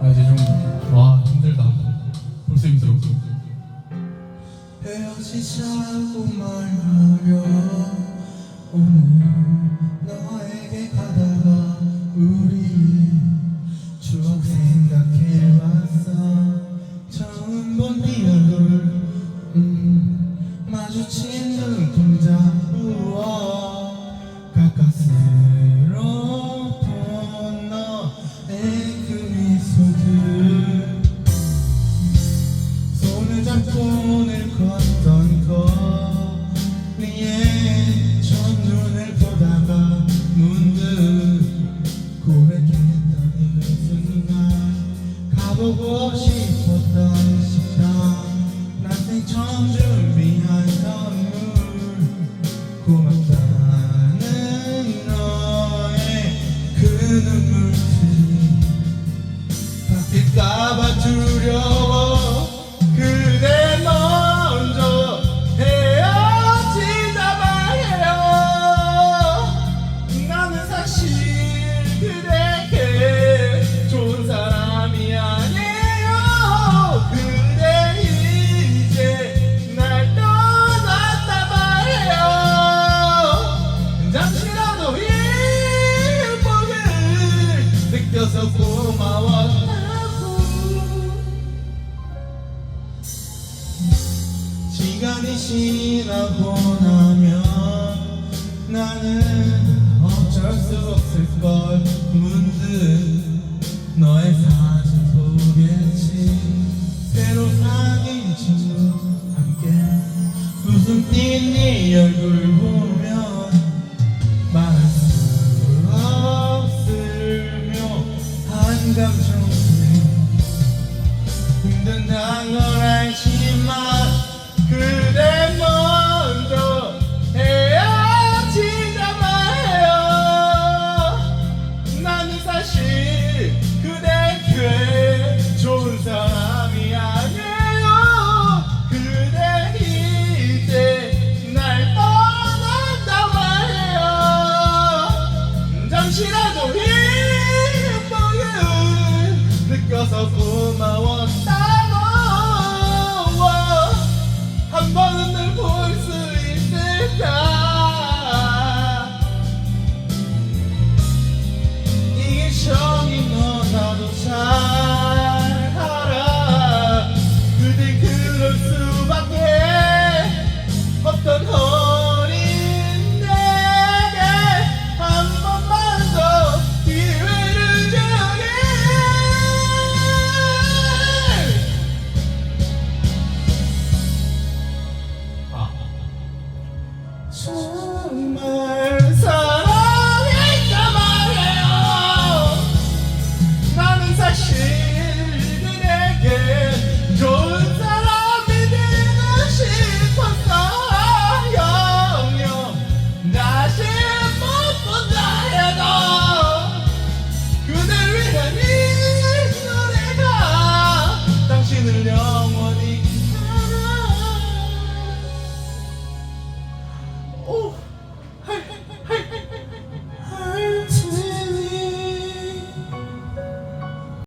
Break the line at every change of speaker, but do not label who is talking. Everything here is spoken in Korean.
아 이제 좀 와 힘들다. 벌써 힘들어.
헤어지자고 말하려 오늘 너에게 가다가 우리 추억 생각해봤어 처음 본 네 얼굴 음, 마주친 눈 지나고 나면 나는 어쩔 수 없을 걸. 문득 너의 사진 보겠지. 새로 사귄 친구 함께. 웃음 띤네 얼굴 보면 말할 수 없을 묘한 감정들 힘든다는 걸 알지만 그대 꽤 좋은 사람이 아니에요. 그대 이제 날 떠난다 말해요. 잠시라도 이쁘게 느껴서 고마워. 그럴 수밖에 없던 허 哦。